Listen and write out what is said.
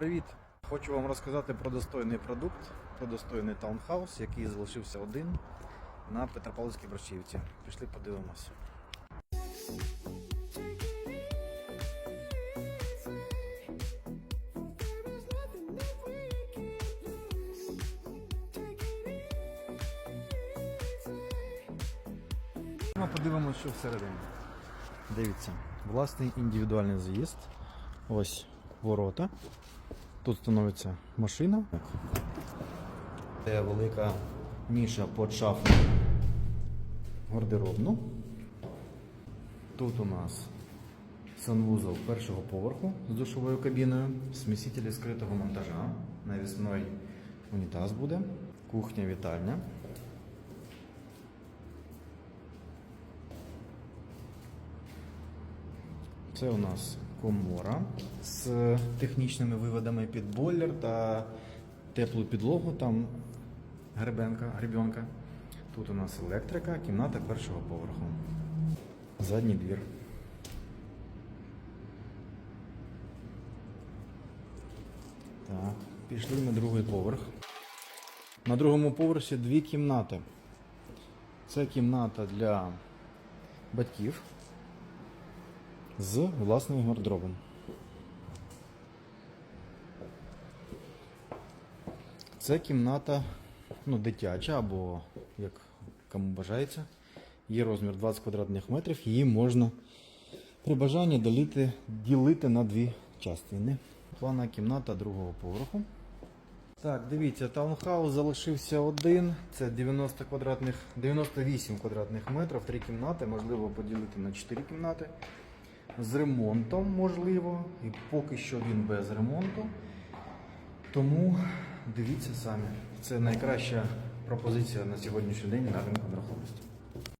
Привіт! Хочу вам розказати про достойний продукт, про достойний таунхаус, який залишився один на Петропавловській Брощівці. Пішли подивимось. Ми подивимося, що всередині. Дивіться, власний індивідуальний заїзд. Ось ворота. Тут становиться машина. Це велика ніша під шафу гардеробну. Тут у нас санвузол першого поверху з душовою кабіною, смісителі скритого монтажа, навісний унітаз буде, кухня вітальня. Це у нас комора з технічними виводами під бойлер та теплу підлогу, там гребенка, гребенка. Тут у нас електрика, кімната першого поверху. Задній двір. Так, пішли на другий поверх. На другому поверсі дві кімнати. Це кімната для батьків з власним гардеробом. Це кімната ну, дитяча або як кому бажається. Є розмір 20 квадратних метрів, її можна при бажанні ділити, ділити на дві частини. Плана кімната другого поверху. Так, дивіться, таунхаус залишився один. Це 90 квадратних, 98 квадратних метрів, три кімнати, можливо поділити на 4 кімнати. З ремонтом можливо, і поки що він без ремонту. Тому дивіться самі. Це найкраща пропозиція на сьогоднішній день на ринку нерухомості.